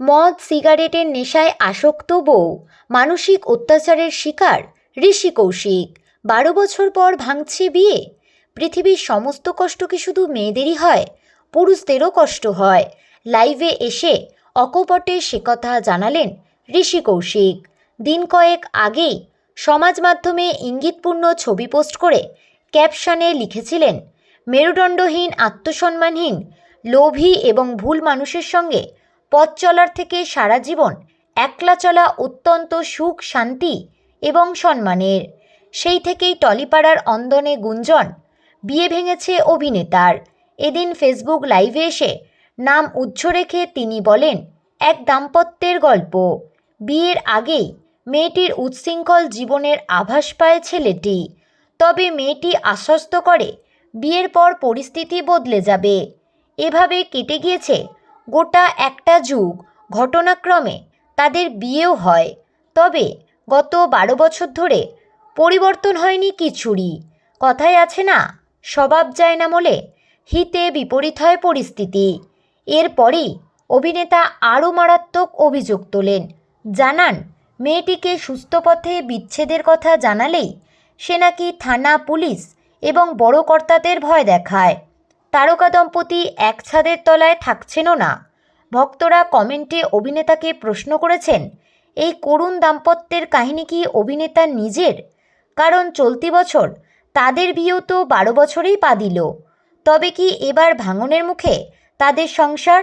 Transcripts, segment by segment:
মদ, সিগারেটের নেশায় আসক্ত বউ। মানসিক অত্যাচারের শিকার ঋষি কৌশিক। বারো বছর পর ভাঙছে বিয়ে। পৃথিবীর সমস্ত কষ্ট কি শুধু মেয়েদেরই হয়? পুরুষদেরও কষ্ট হয়। লাইভে এসে অকপটে সে কথা জানালেন ঋষি কৌশিক। দিন কয়েক আগেই সমাজ মাধ্যমে ইঙ্গিতপূর্ণ ছবি পোস্ট করে ক্যাপশনে লিখেছিলেন, মেরুদণ্ডহীন, আত্মসম্মানহীন, লোভী এবং ভুল মানুষের সঙ্গে পথ চলার থেকে সারা জীবন একলা চলা অত্যন্ত সুখ, শান্তি এবং সম্মানের। সেই থেকেই টলিপাড়ার অন্দনে গুঞ্জন, বিয়ে ভেঙেছে অভিনেতার। এদিন ফেসবুক লাইভে এসে নাম উজ্জ্ব রেখে তিনি বলেন, এক দাম্পত্যের গল্প। বিয়ের আগেই মেয়েটির উচ্ছৃঙ্খল জীবনের আভাস পায় ছেলেটি। তবে মেয়েটি আশ্বস্ত করে বিয়ের পর পরিস্থিতি বদলে যাবে। এভাবে কেটে গিয়েছে গোটা একটা যুগ ঘটনাক্রমে তাদের বিয়েও হয়। তবে গত বারো বছর ধরে পরিবর্তন হয়নি কিছুরই কথায় আছে না, স্বভাব যায় না বলে হিতে বিপরীত হয় পরিস্থিতি। এরপরই অভিনেতা আরও মারাত্মক অভিযোগ তোলেন। জানান, মেয়েটিকে সুস্থ পথে বিচ্ছেদের কথা জানালেই সে নাকি থানা পুলিশ এবং বড় কর্তাদের ভয় দেখায়। তারকা দম্পতি এক ছাদের তলায় থাকছেনও না। ভক্তরা কমেন্টে অভিনেতাকে প্রশ্ন করেছেন, এই করুণ দাম্পত্যের কাহিনী কি অভিনেতা নিজের? কারণ চলতি বছর তাদের বিয়েও তো বারো বছরেই পা দিল। তবে কি এবার ভাঙনের মুখে তাদের সংসার?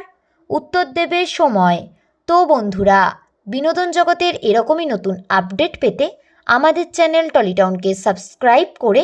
উত্তর দেবে সময়। তো বন্ধুরা, বিনোদন জগতের এরকমই নতুন আপডেট পেতে আমাদের চ্যানেল টলিটাউনকে সাবস্ক্রাইব করে